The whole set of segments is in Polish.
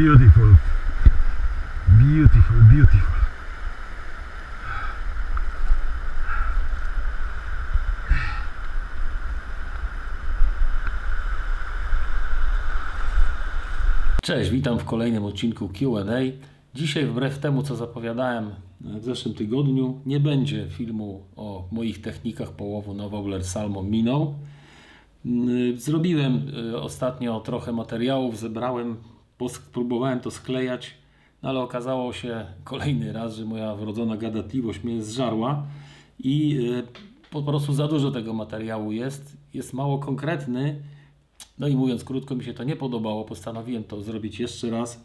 Beautiful. Beautiful, beautiful. Cześć, witam w kolejnym odcinku QA. Dzisiaj, wbrew temu, co zapowiadałem w zeszłym tygodniu, nie będzie filmu o moich technikach połowu na Wobler Salmon Minnow. Yy, Zrobiłem yy, ostatnio trochę materiałów, zebrałem, pos- próbowałem to sklejać, no ale okazało się kolejny raz, że moja wrodzona gadatliwość mnie zżarła i yy, po prostu za dużo tego materiału jest. Jest mało konkretny, no i mówiąc krótko, mi się to nie podobało. Postanowiłem to zrobić jeszcze raz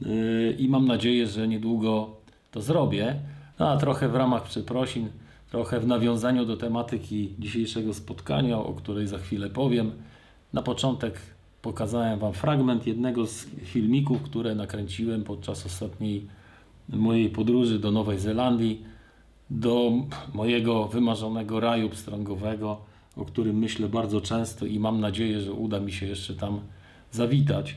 yy, i mam nadzieję, że niedługo to zrobię. No a trochę w ramach przeprosin, trochę w nawiązaniu do tematyki dzisiejszego spotkania, o której za chwilę powiem. Na początek pokazałem Wam fragment jednego z filmików, które nakręciłem podczas ostatniej mojej podróży do Nowej Zelandii, do mojego wymarzonego raju pstrągowego, o którym myślę bardzo często i mam nadzieję, że uda mi się jeszcze tam zawitać.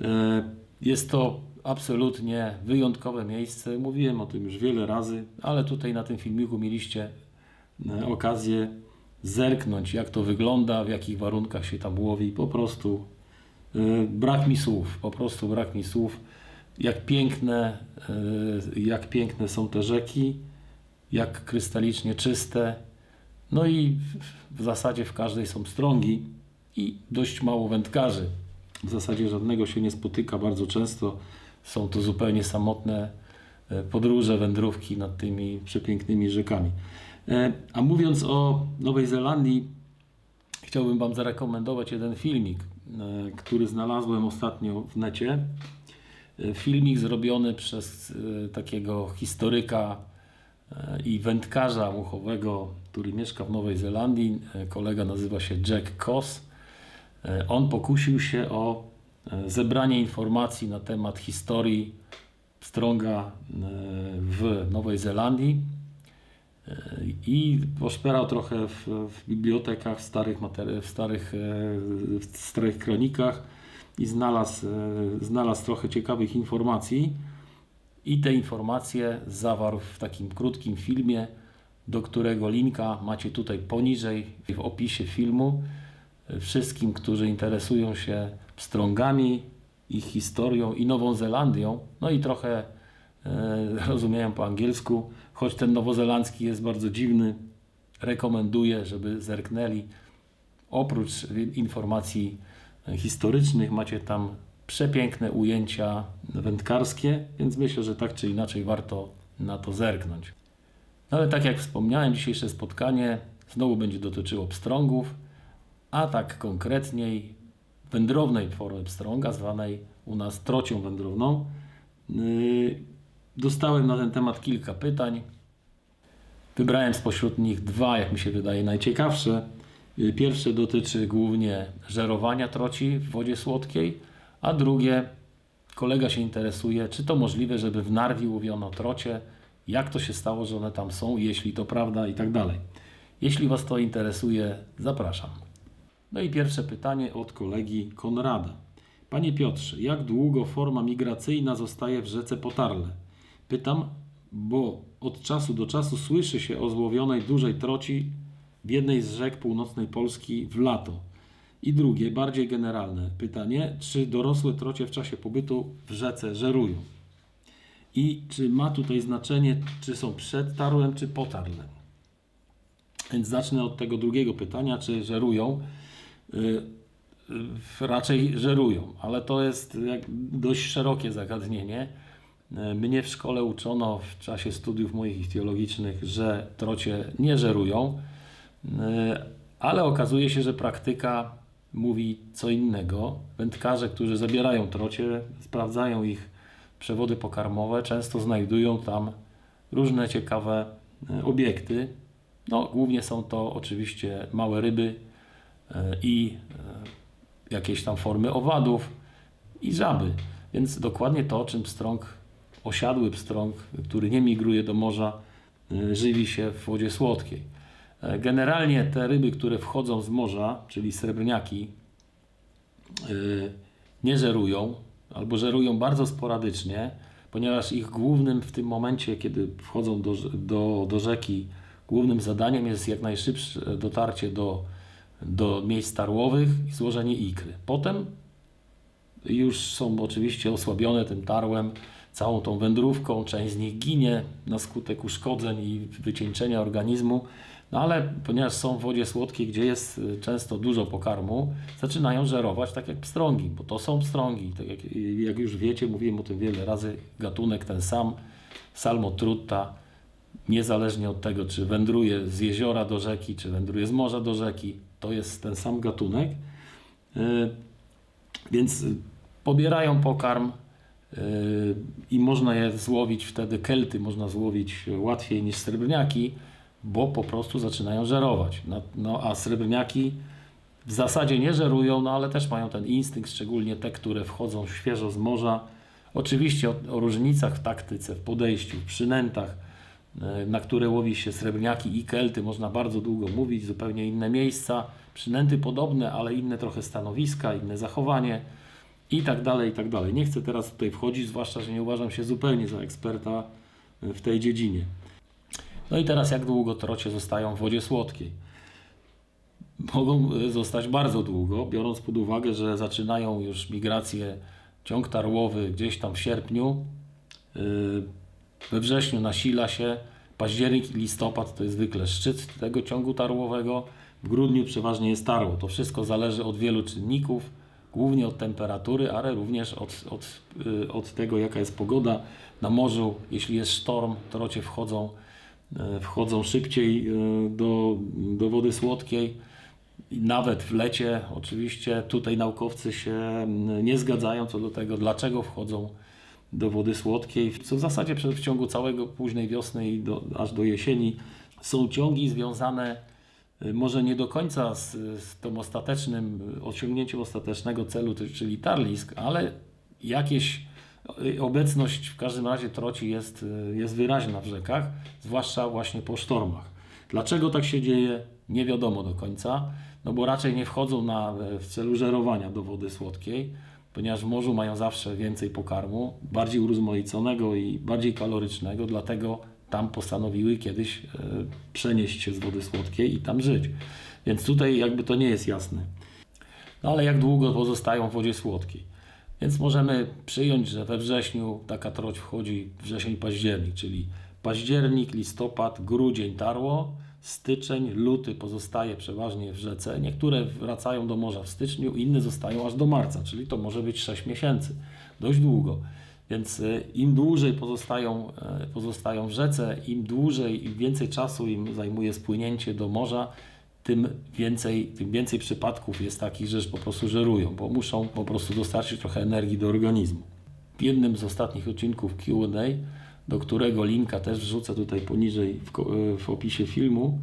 E, Jest to absolutnie wyjątkowe miejsce. Mówiłem o tym już wiele razy, ale tutaj na tym filmiku mieliście e, okazję zerknąć, jak to wygląda, w jakich warunkach się tam łowi. Po prostu e, brak mi słów, po prostu brak mi słów. Jak piękne, e, jak piękne są te rzeki, jak krystalicznie czyste. No i w- w zasadzie w każdej są strągi i dość mało wędkarzy. W zasadzie żadnego się nie spotyka bardzo często. Są to zupełnie samotne e, podróże, wędrówki nad tymi przepięknymi rzekami. E, A mówiąc o Nowej Zelandii, chciałbym Wam zarekomendować jeden filmik, e, który znalazłem ostatnio w necie. E, Filmik zrobiony przez takiego historyka i wędkarza muchowego, który mieszka w Nowej Zelandii. Kolega nazywa się Jack Koss. On pokusił się o zebranie informacji na temat historii strąga w Nowej Zelandii i poszperał trochę w, w bibliotekach, w starych, materi- w starych, e, w starych kronikach i znalazł, e, znalazł trochę ciekawych informacji. I te informacje zawarł w takim krótkim filmie, do którego linka macie tutaj poniżej w opisie filmu. Wszystkim, którzy interesują się pstrągami, ich historią i Nową Zelandią, no i trochę e, rozumieją po angielsku, choć ten nowozelandzki jest bardzo dziwny, rekomenduję, żeby zerknęli. Oprócz informacji historycznych macie tam przepiękne ujęcia wędkarskie, więc myślę, że tak czy inaczej warto na to zerknąć. No ale tak jak wspomniałem, dzisiejsze spotkanie znowu będzie dotyczyło pstrągów, a tak konkretniej wędrownej formy pstrąga, zwanej u nas trocią wędrowną. Yy, Dostałem na ten temat kilka pytań. Wybrałem spośród nich dwa, jak mi się wydaje, najciekawsze. Yy, Pierwsze dotyczy głównie żerowania troci w wodzie słodkiej, a drugie kolega się interesuje, czy to możliwe, żeby w Narwi łowiono trocie, jak to się stało, że one tam są, jeśli to prawda i tak dalej. Jeśli Was to interesuje, zapraszam. No i pierwsze pytanie od kolegi Konrada. Panie Piotrze, jak długo forma migracyjna zostaje w rzece Potarle? Pytam, bo od czasu do czasu słyszy się o złowionej dużej troci w jednej z rzek północnej Polski w lato. I drugie, bardziej generalne pytanie, czy dorosłe trocie w czasie pobytu w rzece żerują? I czy ma tutaj znaczenie, czy są przed tarłem, czy po tarlem? Więc zacznę od tego drugiego pytania, czy żerują. Y, y, Raczej żerują, ale to jest dość szerokie zagadnienie. Y, Mnie w szkole uczono w czasie studiów moich ichtiologicznych, że trocie nie żerują, y, ale okazuje się, że praktyka mówi co innego. Wędkarze, którzy zabierają trocie, sprawdzają ich przewody pokarmowe, często znajdują tam różne ciekawe y, obiekty. No, głównie są to oczywiście małe ryby e, i e, jakieś tam formy owadów i żaby. Więc dokładnie to, czym pstrąg, osiadły pstrąg, który nie migruje do morza, e, żywi się w wodzie słodkiej. E, Generalnie te ryby, które wchodzą z morza, czyli srebrniaki, e, nie żerują, albo żerują bardzo sporadycznie, ponieważ ich głównym w tym momencie, kiedy wchodzą do, do, do rzeki, głównym zadaniem jest jak najszybsze dotarcie do, do miejsc tarłowych i złożenie ikry. Potem już są oczywiście osłabione tym tarłem, całą tą wędrówką. Część z nich ginie na skutek uszkodzeń i wycieńczenia organizmu. No ale ponieważ są w wodzie słodkiej, gdzie jest y, często dużo pokarmu, zaczynają żerować tak jak pstrągi, bo to są pstrągi. Tak jak, jak już wiecie, mówiłem o tym wiele razy, gatunek ten sam, salmotrutta, niezależnie od tego, czy wędruje z jeziora do rzeki, czy wędruje z morza do rzeki, to jest ten sam gatunek. Y, więc pobierają pokarm i można je złowić wtedy, kelty można złowić łatwiej niż srebrniaki, bo po prostu zaczynają żerować. No, no a srebrniaki w zasadzie nie żerują, no ale też mają ten instynkt, szczególnie te, które wchodzą świeżo z morza. Oczywiście o, o różnicach w taktyce, w podejściu, w przynętach, y, na które łowi się srebrniaki i kelty, można bardzo długo mówić, zupełnie inne miejsca, przynęty podobne, ale inne trochę stanowiska, inne zachowanie i tak dalej, i tak dalej. Nie chcę teraz tutaj wchodzić, zwłaszcza, że nie uważam się zupełnie za eksperta y, w tej dziedzinie. No i teraz jak długo trocie zostają w wodzie słodkiej? Mogą y, zostać bardzo długo, biorąc pod uwagę, że zaczynają już migrację ciąg tarłowy gdzieś tam w sierpniu. Yy, We wrześniu nasila się, październik i listopad to jest zwykle szczyt tego ciągu tarłowego. W grudniu przeważnie jest tarło. To wszystko zależy od wielu czynników, głównie od temperatury, ale również od, od, y, od tego, jaka jest pogoda na morzu. Jeśli jest sztorm, trocie wchodzą, y, wchodzą szybciej y, do, do wody słodkiej. Nawet w lecie, oczywiście, tutaj naukowcy się nie zgadzają co do tego, dlaczego wchodzą do wody słodkiej, co w zasadzie w ciągu całego późnej wiosny i do, aż do jesieni są ciągi związane może nie do końca z, z tym ostatecznym, y, osiągnięciem ostatecznego celu, czyli tarlisk, ale jakieś y, obecność w każdym razie troci jest, y, jest wyraźna w rzekach, zwłaszcza właśnie po sztormach. Dlaczego tak się dzieje, nie wiadomo do końca, no bo raczej nie wchodzą na, e, w celu żerowania do wody słodkiej, ponieważ w morzu mają zawsze więcej pokarmu, bardziej urozmaiconego i bardziej kalorycznego, dlatego tam postanowiły kiedyś e, przenieść się z wody słodkiej i tam żyć. Więc tutaj jakby to nie jest jasne. No ale jak długo pozostają w wodzie słodkiej? Więc możemy przyjąć, że we wrześniu taka troć wchodzi wrzesień, październik, czyli październik, listopad, grudzień tarło, styczeń, luty pozostaje przeważnie w rzece. Niektóre wracają do morza w styczniu, inne zostają aż do marca, czyli to może być 6 miesięcy. Dość długo. Więc e, im dłużej pozostają, e, pozostają w rzece, im dłużej, im więcej czasu im zajmuje spłynięcie do morza, tym więcej, tym więcej przypadków jest takich, że po prostu żerują, bo muszą po prostu dostarczyć trochę energii do organizmu. W jednym z ostatnich odcinków Q&A, do którego linka też wrzucę tutaj poniżej w, ko- w opisie filmu,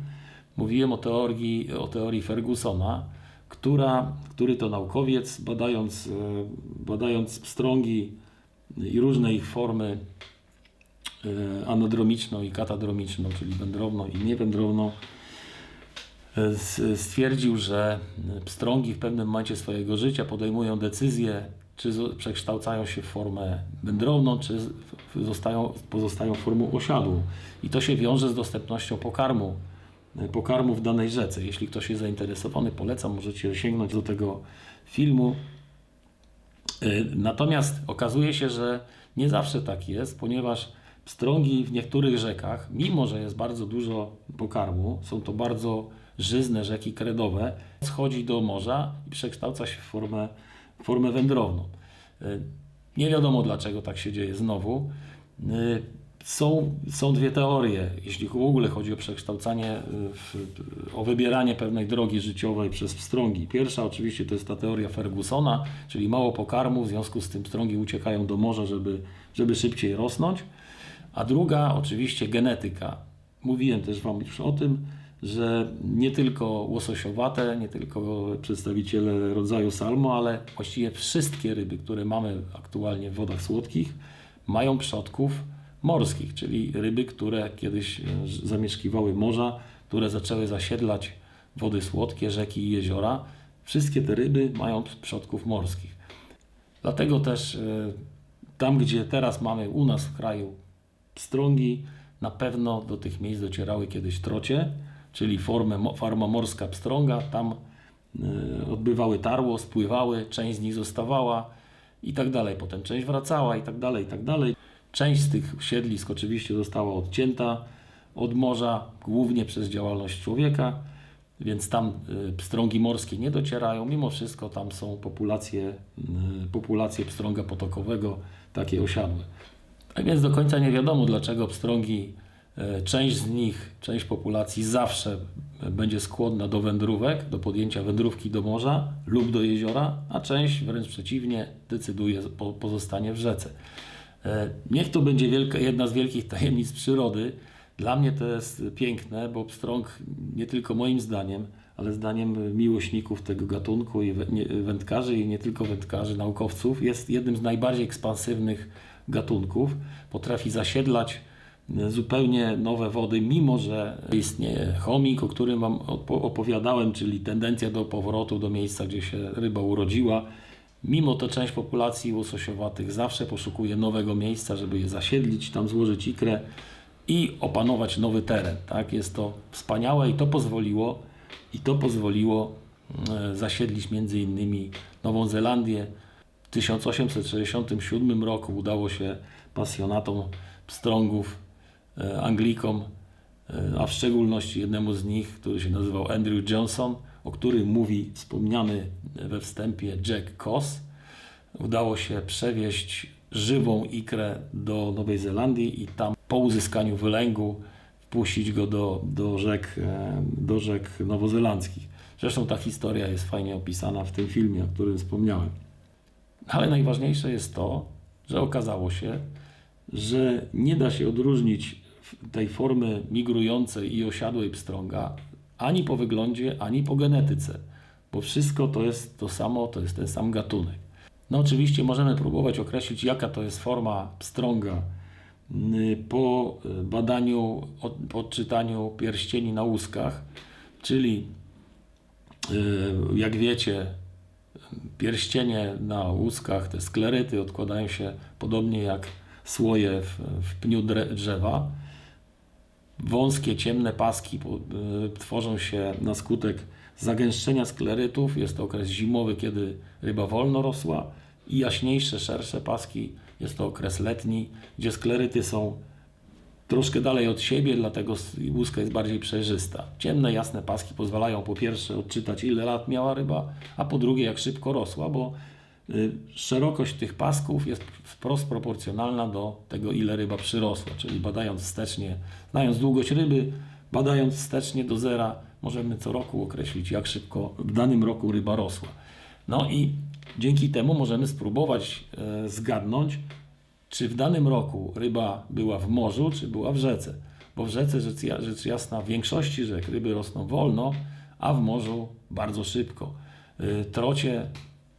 mówiłem o teorii, o teorii Fergusona, która, który to naukowiec, badając, badając pstrągi i różne ich formy e, anodromiczną i katadromiczną, czyli wędrowną i niewędrowną, s- stwierdził, że pstrągi w pewnym momencie swojego życia podejmują decyzję, czy przekształcają się w formę wędrowną, czy zostają, pozostają formą osiadłą. I to się wiąże z dostępnością pokarmu, e, pokarmu w danej rzece. Jeśli ktoś jest zainteresowany, polecam, możecie sięgnąć do tego filmu. Y, Natomiast okazuje się, że nie zawsze tak jest, ponieważ pstrągi w niektórych rzekach, mimo że jest bardzo dużo pokarmu, są to bardzo żyzne rzeki kredowe, schodzi do morza i przekształca się w formę, formę wędrowną. Y, Nie wiadomo dlaczego tak się dzieje znowu. Są, są dwie teorie, jeśli w ogóle chodzi o przekształcanie, y, o wybieranie pewnej drogi życiowej przez pstrągi. Pierwsza oczywiście to jest ta teoria Fergusona, czyli mało pokarmu, w związku z tym pstrągi uciekają do morza, żeby, żeby szybciej rosnąć. A druga oczywiście genetyka. Mówiłem też Wam już o tym, że nie tylko łososiowate, nie tylko przedstawiciele rodzaju salmo, ale właściwie wszystkie ryby, które mamy aktualnie w wodach słodkich, mają przodków morskich, czyli ryby, które kiedyś e, zamieszkiwały morza, które zaczęły zasiedlać wody słodkie, rzeki i jeziora. Wszystkie te ryby mają przodków morskich. Dlatego też y, tam, gdzie teraz mamy u nas w kraju pstrągi, na pewno do tych miejsc docierały kiedyś trocie, czyli formę, farma morska pstrąga. Tam y, odbywały tarło, spływały, część z nich zostawała i tak dalej. Potem część wracała i tak dalej, i tak dalej. Część z tych siedlisk oczywiście została odcięta od morza, głównie przez działalność człowieka, więc tam y, pstrągi morskie nie docierają. Mimo wszystko tam są populacje, y, populacje pstrąga potokowego, takie osiadłe. Tak więc do końca nie wiadomo, dlaczego pstrągi, e, część z nich, część populacji zawsze będzie skłonna do wędrówek, do podjęcia wędrówki do morza lub do jeziora, a część wręcz przeciwnie decyduje po pozostanie w rzece. E, Niech to będzie wielka, jedna z wielkich tajemnic przyrody. Dla mnie to jest piękne, bo pstrąg nie tylko moim zdaniem, ale zdaniem miłośników tego gatunku i wędkarzy i nie tylko wędkarzy, naukowców jest jednym z najbardziej ekspansywnych gatunków. Potrafi zasiedlać e, zupełnie nowe wody, mimo że istnieje chomik, o którym Wam opo- opowiadałem, czyli tendencja do powrotu do miejsca, gdzie się ryba urodziła. Mimo to część populacji łososiowatych zawsze poszukuje nowego miejsca, żeby je zasiedlić, tam złożyć ikrę i opanować nowy teren. Tak? Jest to wspaniałe i to pozwoliło, i to pozwoliło e, zasiedlić między innymi Nową Zelandię. W 1867 roku udało się pasjonatom pstrągów, e, Anglikom, e, a w szczególności jednemu z nich, który się nazywał Andrew Johnson, o którym mówi wspomniany we wstępie Jack Koss, udało się przewieźć żywą ikrę do Nowej Zelandii i tam po uzyskaniu wylęgu wpuścić go do, do, rzek, e, do rzek nowozelandzkich. Zresztą ta historia jest fajnie opisana w tym filmie, o którym wspomniałem. Ale najważniejsze jest to, że okazało się, że nie da się odróżnić tej formy migrującej i osiadłej pstrąga ani po wyglądzie, ani po genetyce, bo wszystko to jest to samo, to jest ten sam gatunek. No oczywiście możemy próbować określić, jaka to jest forma pstrąga po y, badaniu, odczytaniu pierścieni na łuskach, czyli y, jak wiecie, pierścienie na łuskach, te skleryty odkładają się podobnie jak słoje w, w pniu drzewa. Wąskie, ciemne paski y, tworzą się na skutek zagęszczenia sklerytów. Jest to okres zimowy, kiedy ryba wolno rosła i jaśniejsze, szersze paski jest to okres letni, gdzie skleryty są troszkę dalej od siebie, dlatego łuska jest bardziej przejrzysta. Ciemne, jasne paski pozwalają po pierwsze odczytać ile lat miała ryba, a po drugie jak szybko rosła, bo szerokość tych pasków jest wprost proporcjonalna do tego ile ryba przyrosła, czyli badając wstecznie, znając długość ryby, badając wstecznie do zera, możemy co roku określić jak szybko w danym roku ryba rosła. No i dzięki temu możemy spróbować e, zgadnąć, czy w danym roku ryba była w morzu, czy była w rzece. Bo w rzece, rzecz jasna, w większości rzek ryby rosną wolno, a w morzu bardzo szybko. Y, Trocie,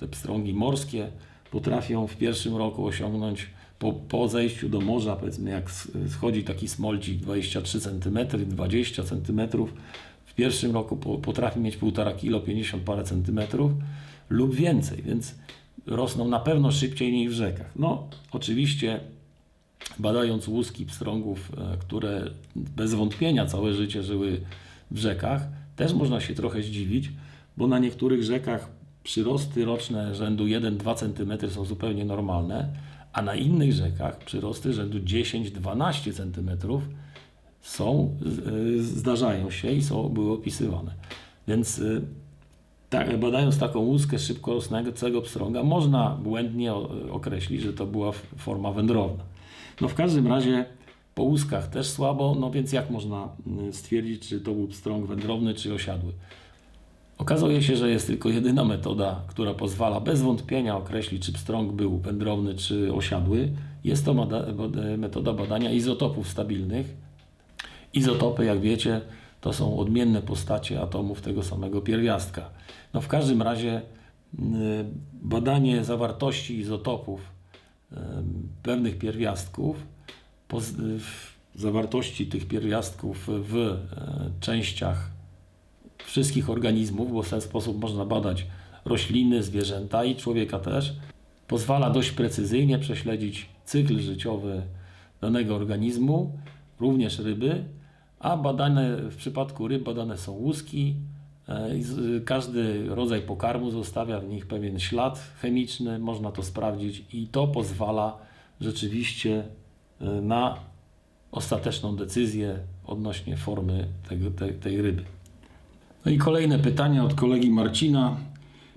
te pstrągi morskie, potrafią w pierwszym roku osiągnąć po, po zejściu do morza, powiedzmy jak schodzi taki smolcik 23 cm, 20 cm, w pierwszym roku po, potrafi mieć 1,5 kg, 50 parę centymetrów lub więcej, więc rosną na pewno szybciej niż w rzekach. No, oczywiście badając łuski pstrągów, e, które bez wątpienia całe życie żyły w rzekach, też można się trochę zdziwić, bo na niektórych rzekach przyrosty roczne rzędu 1-2 cm są zupełnie normalne, a na innych rzekach przyrosty rzędu 10-12 cm są, y, zdarzają się i są, były opisywane. Więc y, tak, badając taką łuskę szybko rosnącego pstrąga, można błędnie określić, że to była forma wędrowna. No w każdym razie po łuskach też słabo, no więc jak można y, stwierdzić, czy to był pstrąg wędrowny, czy osiadły? Okazuje się, że jest tylko jedyna metoda, która pozwala bez wątpienia określić, czy pstrąg był wędrowny, czy osiadły. Jest to metoda badania izotopów stabilnych, Izotopy, jak wiecie, to są odmienne postacie atomów tego samego pierwiastka. No w każdym razie badanie zawartości izotopów pewnych pierwiastków, zawartości tych pierwiastków w y, częściach wszystkich organizmów, bo w ten sposób można badać rośliny, zwierzęta i człowieka też, pozwala dość precyzyjnie prześledzić cykl życiowy danego organizmu, również ryby, a badane w przypadku ryb badane są łuski. e, Każdy rodzaj pokarmu zostawia w nich pewien ślad chemiczny, można to sprawdzić i to pozwala rzeczywiście e, na ostateczną decyzję odnośnie formy tego, tej, tej ryby. No i kolejne pytanie od kolegi Marcina.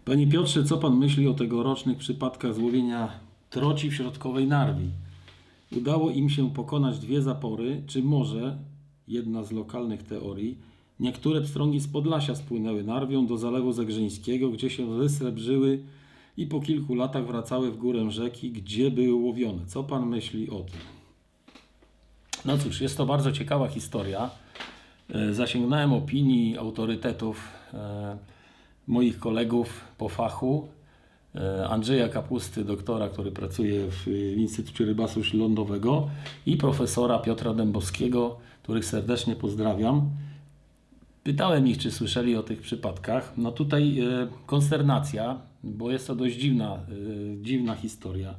Panie Piotrze, co Pan myśli o tegorocznych przypadkach złowienia troci w środkowej Narwi? Udało im się pokonać dwie zapory, czy może, jedna z lokalnych teorii, niektóre pstrągi z Podlasia spłynęły Narwią do Zalewu Zagrzeńskiego, gdzie się wysrebrzyły i po kilku latach wracały w górę rzeki, gdzie były łowione. Co Pan myśli o tym? No cóż, jest to bardzo ciekawa historia. E, Zasięgnąłem opinii autorytetów e, moich kolegów po fachu. e, Andrzeja Kapusty, doktora, który pracuje w, Instytucie Rybasu Śródlądowego i profesora Piotra Dębowskiego, których serdecznie pozdrawiam. Pytałem ich, czy słyszeli o tych przypadkach. No tutaj konsternacja, bo jest to dość dziwna, dziwna historia.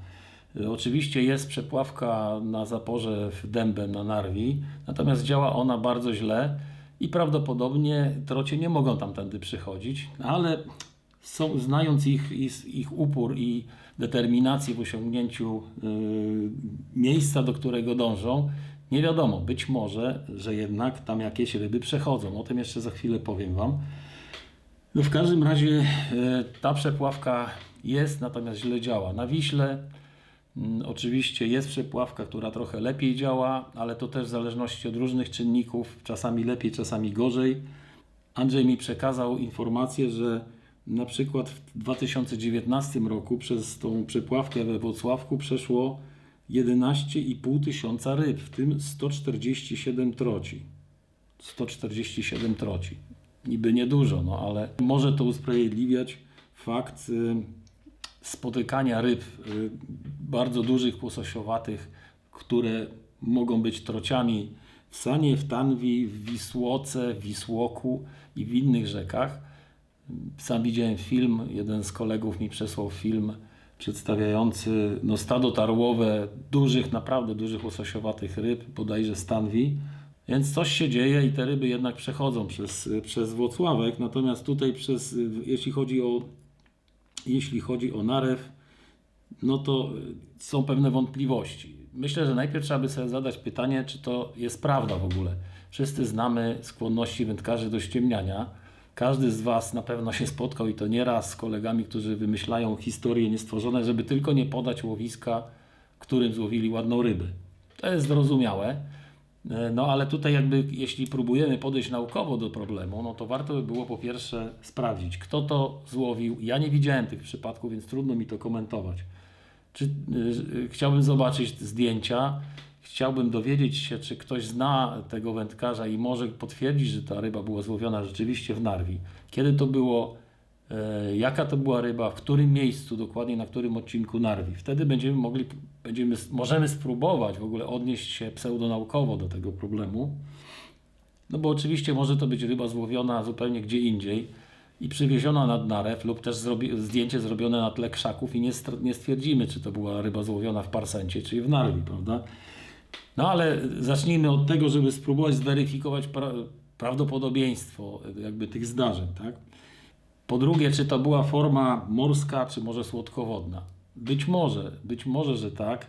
E, Oczywiście jest przepławka na zaporze w Dębem na Narwi, natomiast działa ona bardzo źle i prawdopodobnie trocie nie mogą tamtędy przychodzić, ale są, znając ich, ich, upór i determinację w osiągnięciu y, miejsca, do którego dążą, nie wiadomo, być może, że jednak tam jakieś ryby przechodzą. O tym jeszcze za chwilę powiem Wam. No w każdym razie e, ta przepławka jest, natomiast źle działa. Na Wiśle oczywiście jest przepławka, która trochę lepiej działa, ale to też w zależności od różnych czynników, czasami lepiej, czasami gorzej. Andrzej mi przekazał informację, że na przykład w 2019 roku przez tą przepławkę we Włocławku przeszło 11,5 tysiąca ryb, w tym 147 troci. 147 troci. Niby niedużo, no ale może to usprawiedliwiać fakt spotykania ryb y, bardzo dużych, płososiowatych, które mogą być trociami w Sanie, w Tanwi, w Wisłoce, w Wisłoku i w innych rzekach. Sam widziałem film, jeden z kolegów mi przesłał film przedstawiający no, stado tarłowe dużych, naprawdę dużych łososiowatych ryb, bodajże z Tanwi. Więc coś się dzieje i te ryby jednak przechodzą przez, przez Włocławek. Natomiast tutaj przez, jeśli chodzi o, jeśli chodzi o narew, no to y, są pewne wątpliwości. Myślę, że najpierw trzeba by sobie zadać pytanie, czy to jest prawda w ogóle. Wszyscy znamy skłonności wędkarzy do ściemniania. Każdy z Was na pewno się spotkał i to nieraz z kolegami, którzy wymyślają historie niestworzone, żeby tylko nie podać łowiska, którym złowili ładną rybę. To jest zrozumiałe. E, No ale tutaj jakby jeśli próbujemy podejść naukowo do problemu, no to warto by było po pierwsze sprawdzić, kto to złowił. Ja nie widziałem tych przypadków, więc trudno mi to komentować. Czy, y, y, chciałbym zobaczyć zdjęcia, chciałbym dowiedzieć się, czy ktoś zna tego wędkarza i może potwierdzić, że ta ryba była złowiona rzeczywiście w Narwi. Kiedy to było, jaka to była ryba, w którym miejscu, dokładnie na którym odcinku Narwi. Wtedy będziemy mogli, będziemy, możemy spróbować w ogóle odnieść się pseudonaukowo do tego problemu. No bo oczywiście może to być ryba złowiona zupełnie gdzie indziej i przywieziona nad narew lub też zrobi, zdjęcie zrobione na tle krzaków i nie, nie stwierdzimy, czy to była ryba złowiona w Parsencie, czy w Narwi, prawda? No ale zacznijmy od tego, żeby spróbować zweryfikować pra- prawdopodobieństwo jakby tych zdarzeń, tak? Po drugie, czy to była forma morska, czy może słodkowodna? Być może, być może, że tak.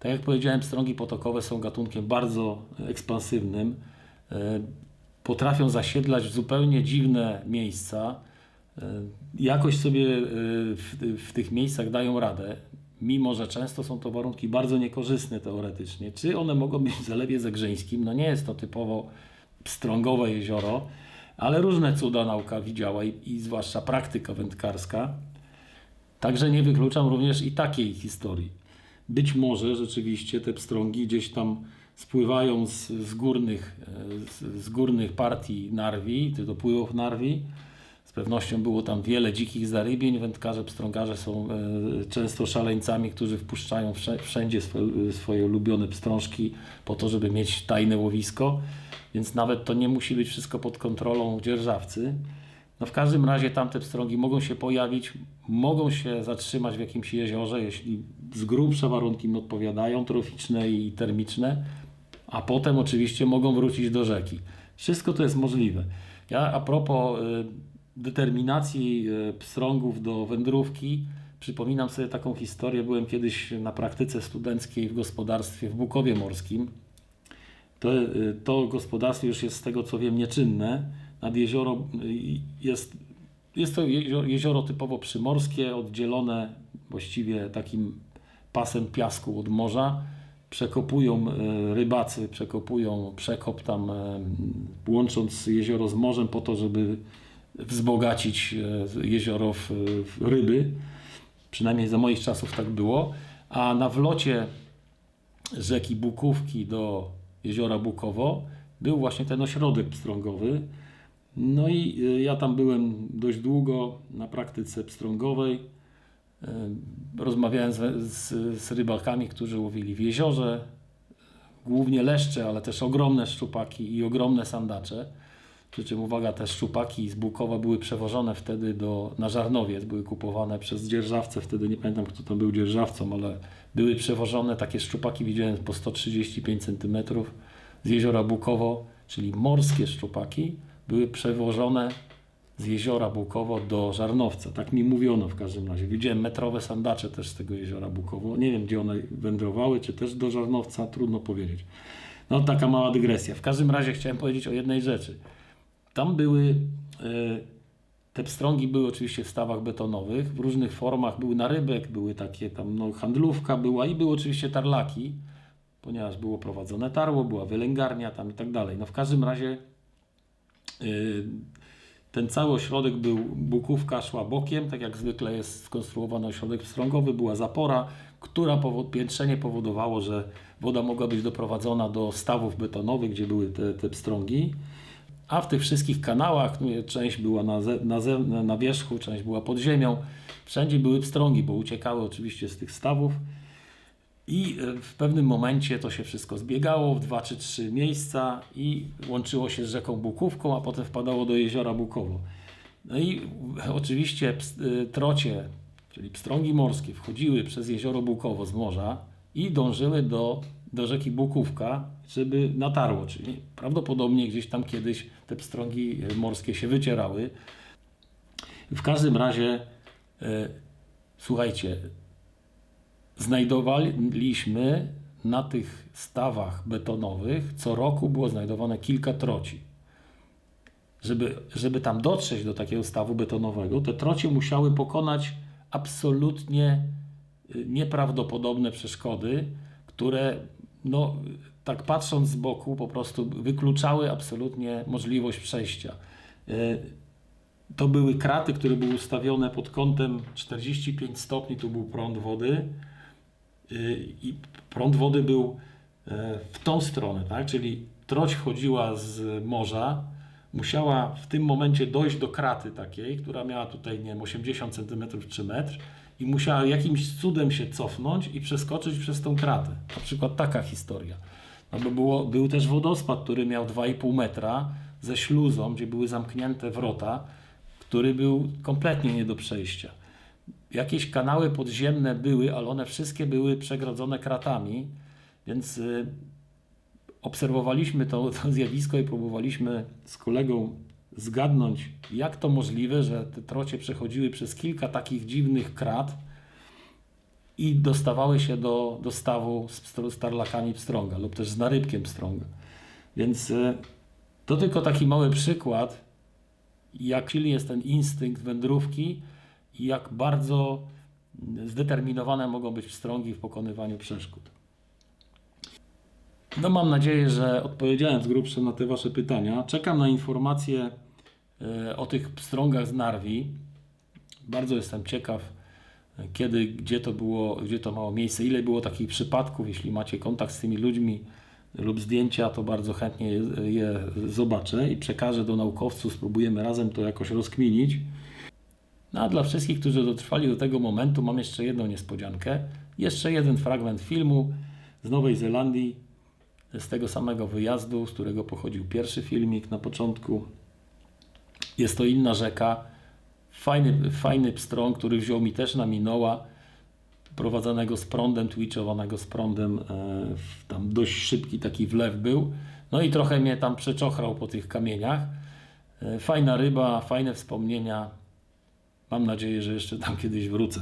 Tak jak powiedziałem, strągi potokowe są gatunkiem bardzo ekspansywnym. E, Potrafią zasiedlać w zupełnie dziwne miejsca. E, Jakoś sobie e, w, w tych miejscach dają radę, mimo że często są to warunki bardzo niekorzystne teoretycznie. Czy one mogą być w Zalewie Zegrzyńskim? No nie jest to typowo pstrągowe jezioro, ale różne cuda nauka widziała i, i zwłaszcza praktyka wędkarska. Także nie wykluczam również i takiej historii. Być może rzeczywiście te pstrągi gdzieś tam spływają z, z, górnych, e, z, z górnych partii Narwi, czy dopływów Narwi. Z pewnością było tam wiele dzikich zarybień. Wędkarze, pstrągarze są e, często szaleńcami, którzy wpuszczają wszędzie swoje ulubione pstrążki po to, żeby mieć tajne łowisko. Więc nawet to nie musi być wszystko pod kontrolą dzierżawcy. No w każdym razie tamte pstrągi mogą się pojawić, mogą się zatrzymać w jakimś jeziorze, jeśli z grubsza warunki im odpowiadają, troficzne i termiczne, a potem oczywiście mogą wrócić do rzeki. Wszystko to jest możliwe. Ja a propos y, determinacji y, pstrągów do wędrówki, przypominam sobie taką historię. Byłem kiedyś na praktyce studenckiej w gospodarstwie w Bukowie Morskim. To, y, to gospodarstwo już jest z tego co wiem nieczynne. Nad jezioro y, jest, jest to jezioro, jezioro typowo przymorskie, oddzielone właściwie takim pasem piasku od morza. Przekopują y, rybacy, przekopują przekop tam, łącząc jezioro z morzem po to, żeby wzbogacić jezioro w ryby. Przynajmniej za moich czasów tak było. A na wlocie rzeki Bukówki do jeziora Bukowo był właśnie ten ośrodek pstrągowy. No i y, ja tam byłem dość długo na praktyce pstrągowej. Y, Rozmawiałem z, z, z rybakami, którzy łowili w jeziorze, głównie leszcze, ale też ogromne szczupaki i ogromne sandacze. Przy czym uwaga, te szczupaki z Bukowa były przewożone wtedy do, na Żarnowiec, były kupowane przez dzierżawcę, wtedy nie pamiętam kto tam był dzierżawcą, ale były przewożone, takie szczupaki widziałem po 135 cm z jeziora Bukowo, czyli morskie szczupaki, były przewożone z jeziora Bukowo do Żarnowca. Tak mi mówiono w każdym razie. Widziałem metrowe sandacze też z tego jeziora Bukowo. Nie wiem, gdzie one wędrowały, czy też do Żarnowca, trudno powiedzieć. No taka mała dygresja. W każdym razie chciałem powiedzieć o jednej rzeczy. Tam były, e, te pstrągi były oczywiście w stawach betonowych, w różnych formach, były na rybek, były takie tam, no handlówka była i były oczywiście tarlaki, ponieważ było prowadzone tarło, była wylęgarnia tam i tak dalej. No w każdym razie e, ten cały ośrodek był, bukówka szła bokiem, tak jak zwykle jest skonstruowany ośrodek pstrągowy, była zapora, która powo- piętrzenie powodowało, że woda mogła być doprowadzona do stawów betonowych, gdzie były te, te pstrągi. A w tych wszystkich kanałach, no, część była na, na, na wierzchu, część była pod ziemią, wszędzie były pstrągi, bo uciekały oczywiście z tych stawów. I e, w pewnym momencie to się wszystko zbiegało w dwa czy trzy miejsca i łączyło się z rzeką Bukówką, a potem wpadało do jeziora Bukowo. No i oczywiście y, trocie, czyli pstrągi morskie, wchodziły przez jezioro Bukowo z morza i dążyły do, do rzeki Bukówka, żeby natarło, czyli prawdopodobnie gdzieś tam kiedyś te pstrągi y, morskie się wycierały. W każdym razie, y, słuchajcie, znajdowaliśmy na tych stawach betonowych co roku było znajdowane kilka troci. Żeby, żeby tam dotrzeć do takiego stawu betonowego, te trocie musiały pokonać absolutnie y, nieprawdopodobne przeszkody, które no, tak patrząc z boku po prostu wykluczały absolutnie możliwość przejścia. Y, To były kraty, które były ustawione pod kątem 45 stopni, tu był prąd wody y, i prąd wody był e, w tą stronę, tak? czyli troć wchodziła z morza, musiała w tym momencie dojść do kraty takiej, która miała tutaj nie wiem, 80 cm czy metr i musiała jakimś cudem się cofnąć i przeskoczyć przez tą kratę. Na przykład taka historia. No bo było, był też wodospad, który miał 2,5 metra ze śluzą, gdzie były zamknięte wrota, który był kompletnie nie do przejścia. Jakieś kanały podziemne były, ale one wszystkie były przegrodzone kratami, więc y, obserwowaliśmy to, to zjawisko i próbowaliśmy z kolegą zgadnąć, jak to możliwe, że te trocie przechodziły przez kilka takich dziwnych krat i dostawały się do, do stawu z, pstro- z tarlakami pstrąga lub też z narybkiem pstrąga. Więc y, to tylko taki mały przykład, jak silny jest ten instynkt wędrówki i jak bardzo zdeterminowane mogą być pstrągi w pokonywaniu przeszkód. No mam nadzieję, że odpowiedziałem z grubsza na te Wasze pytania. Czekam na informacje e, o tych pstrągach z Narwi. Bardzo jestem ciekaw, e, kiedy, gdzie to było, gdzie to miało miejsce, ile było takich przypadków. Jeśli macie kontakt z tymi ludźmi lub zdjęcia, to bardzo chętnie je, je zobaczę i przekażę do naukowców. Spróbujemy razem to jakoś rozkminić. No a dla wszystkich, którzy dotrwali do tego momentu, mam jeszcze jedną niespodziankę. Jeszcze jeden fragment filmu z Nowej Zelandii, z tego samego wyjazdu, z którego pochodził pierwszy filmik na początku. Jest to inna rzeka. Fajny, fajny pstron, który wziął mi też na Minoła, prowadzonego z prądem, twitchowanego z prądem. E, tam dość szybki taki wlew był. No i trochę mnie tam przeczochrał po tych kamieniach. E, fajna ryba, fajne wspomnienia. Mam nadzieję, że jeszcze tam kiedyś wrócę.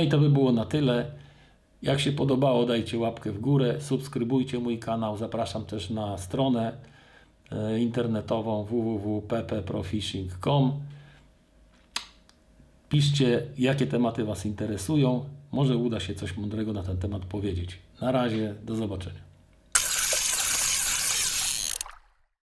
No i to by było na tyle. Jak się podobało, dajcie łapkę w górę, subskrybujcie mój kanał. Zapraszam też na stronę e, internetową www.ppprofishing.com. Piszcie, jakie tematy Was interesują. Może uda się coś mądrego na ten temat powiedzieć. Na razie, do zobaczenia.